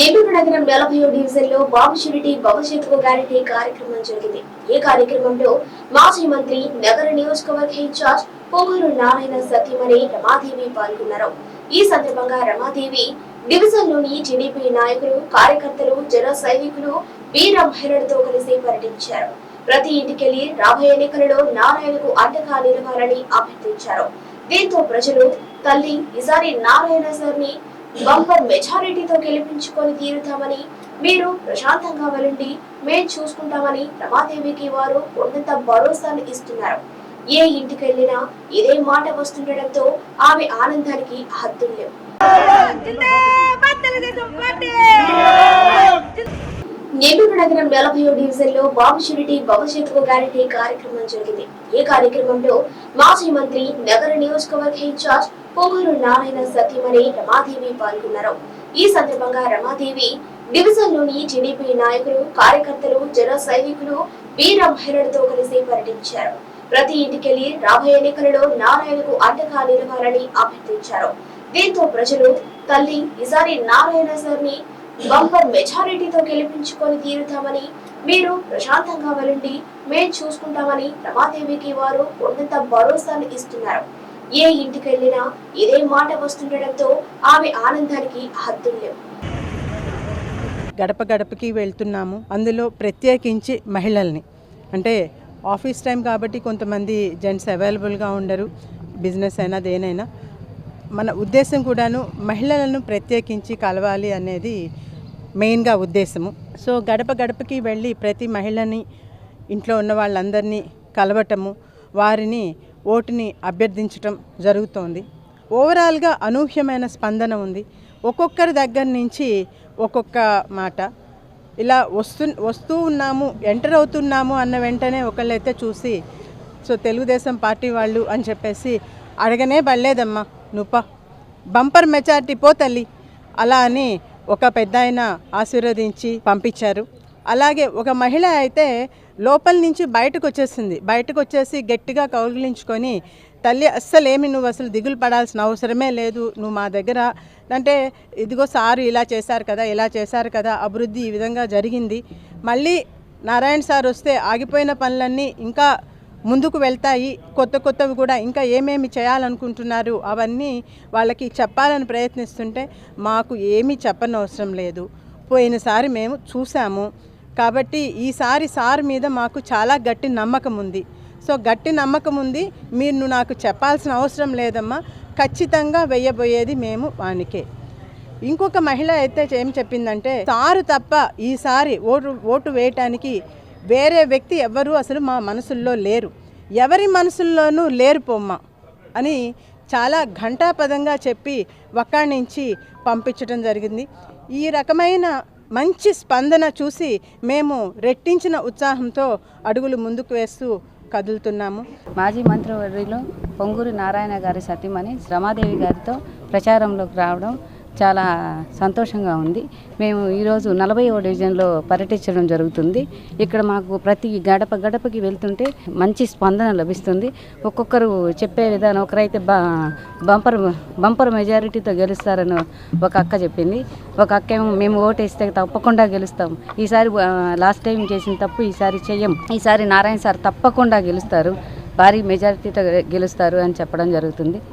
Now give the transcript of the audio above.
నెల్లూరు నగరం నలభై డివిజన్లో బాబు షిరిటి భవిష్యత్తుకు గ్యారంటీ కార్యక్రమం జరిగింది. ఈ కార్యక్రమంలో మాజీ మంత్రి నగర నియోజకవర్గ ఇన్ఛార్జ్ పొంగూరు నారాయణ సత్యమణి రమాదేవి పాల్గొన్నారు. ఈ సందర్భంగా రమాదేవి డివిజన్లోని టీడీపీ నాయకులు కార్యకర్తలు జన సైనికులు వీర మహిళలతో కలిసి పర్యటించారు. ప్రతి ఇంటికెళ్ళి రాబోయే ఎన్నికలలో నారాయణకు అండగా నిలవాలని అభ్యర్థించారు. దీంతో ప్రజలు తల్లి ఈసారి నారాయణ సార్ని బంపర్ మెజారిటీతో గెలిపించుకొని తీరుతామని మీరు ప్రశాంతంగా వెళ్ళండి మేం చూసుకుంటామని రమాదేవికి వారు కొండంత భరోసాను ఇస్తున్నారు. ఏ ఇంటికి వెళ్ళినా ఇదే మాట వస్తుండటంతో ఆమె ఆనందానికి హద్దులు లేవు. నెల్లూరు నగరం నలభై డివిజన్లో బాబు షిరిటి భవిష్యత్తుకు గ్యారంటీ కార్యక్రమం జరిగింది. ఈ కార్యక్రమంలో మాజీ మంత్రి నగర నియోజకవర్గ ఇన్ఛార్జ్ పొంగూరు నారాయణ సత్యమణి రమాదేవి పాల్గొన్నారు. ఈ సందర్భంగా రమాదేవి డివిజన్లోని టీడీపీ నాయకులు కార్యకర్తలు జన సైనికులు వీర మహిళలతో కలిసి పర్యటించారు. ప్రతి ఇంటికెళ్ళి రాబోయే ఎన్నికలలో నారాయణకు అండగా నిలవాలని అభ్యర్థించారు. దీంతో ప్రజలు తల్లి ఈసారి నారాయణ సార్ని బంపర్ మెజారిటీతో గెలిపించుకొని తీరుతామని మీరు ప్రశాంతంగా వెళ్ళండి మేం చూసుకుంటామని రమాదేవికి వారు ఉన్నత భరోసాను ఇస్తున్నారు. ఏ ఇంటికి వెళ్ళినా ఇదే మాట వస్తుండటంతో ఆమె ఆనందానికి హద్దులేవు గడప గడపకి వెళ్తున్నాము. అందులో ప్రత్యేకించి మహిళల్ని. అంటే ఆఫీస్ టైం కాబట్టి కొంతమంది జెంట్స్ అవైలబుల్గా ఉండరు. బిజినెస్ అయినా దేనైనా. మన ఉద్దేశం కూడాను మహిళలను ప్రత్యేకించి కలవాలి అనేది మెయిన్గా ఉద్దేశము. సో గడప గడపకి వెళ్ళి ప్రతి మహిళని ఇంట్లో ఉన్న వాళ్ళందరినీ కలవటము వారిని ఓటుని అభ్యర్థించటం జరుగుతోంది. ఓవరాల్గా అనూహ్యమైన స్పందన ఉంది. ఒక్కొక్కరి దగ్గర నుంచి ఒక్కొక్క మాట. ఇలా వస్తు వస్తూ ఉన్నాము ఎంటర్ అవుతున్నాము అన్న వెంటనే ఒకళ్ళైతే చూసి సో తెలుగుదేశం పార్టీ వాళ్ళు అని చెప్పేసి అడగనే పడలేదమ్మా నువ్వు బంపర్ మెచారిటీ పో తల్లి. అలా అని ఒక పెద్ద ఆయన ఆశీర్వదించి పంపించారు. అలాగే ఒక మహిళ అయితే లోపల నుంచి బయటకు వచ్చేసింది. బయటకు వచ్చేసి గట్టిగా కౌగిలించుకొని తల్లి అస్సలేమి నువ్వు అసలు దిగులు పడాల్సిన అవసరమే లేదు. నువ్వు మా దగ్గర అంటే ఇదిగో సారు ఇలా చేశారు కదా ఇలా చేశారు కదా అభివృద్ధి ఈ విధంగా జరిగింది. మళ్ళీ నారాయణ సార్ వస్తే ఆగిపోయిన పనులన్నీ ఇంకా ముందుకు వెళ్తాయి. కొత్త కొత్తవి కూడా ఇంకా ఏమేమి చేయాలనుకుంటున్నారు అవన్నీ వాళ్ళకి చెప్పాలని ప్రయత్నిస్తుంటే మాకు ఏమీ చెప్పనవసరం లేదు. పోయినసారి మేము చూసాము. కాబట్టి ఈసారి సార్ మీద మాకు చాలా గట్టి నమ్మకం ఉంది. సో గట్టి నమ్మకం ఉంది. మీరు నాకు చెప్పాల్సిన అవసరం లేదమ్మా. ఖచ్చితంగా వెయ్యబోయేది మేము వానికే. ఇంకొక మహిళ అయితే ఏం చెప్పిందంటే సారు తప్ప ఈసారి ఓటు ఓటు వేయటానికి వేరే వ్యక్తి ఎవ్వరూ అసలు మా మనసుల్లో లేరు. ఎవరి మనసుల్లోనూ లేరు పొమ్మ అని చాలా ఘంటాపదంగా చెప్పి ఒక్కడి నుంచి పంపించడం జరిగింది. ఈ రకమైన మంచి స్పందన చూసి మేము రెట్టించిన ఉత్సాహంతో అడుగులు ముందుకు వేస్తూ కదులుతున్నాము. మాజీ మంత్రివర్యులు పొంగూరు నారాయణ గారి సతీమణి శ్రమాదేవి గారితో ప్రచారంలోకి రావడం చాలా సంతోషంగా ఉంది. మేము ఈరోజు నలభై ఓ డివిజన్లో పర్యటించడం జరుగుతుంది. ఇక్కడ మాకు ప్రతి గడప గడపకి వెళ్తుంటే మంచి స్పందన లభిస్తుంది. ఒక్కొక్కరు చెప్పే విధానం ఒకరైతే బ బంపర్ బంపర్ మెజారిటీతో గెలుస్తారని ఒక అక్క చెప్పింది. ఒక అక్క ఏమో మేము ఓటేస్తే తప్పకుండా గెలుస్తాం. ఈసారి లాస్ట్ టైం చేసిన తప్పు ఈసారి చెయ్యం ఈసారి నారాయణ సార్ తప్పకుండా గెలుస్తారు. భారీ మెజారిటీతో గెలుస్తారు అని చెప్పడం జరుగుతుంది.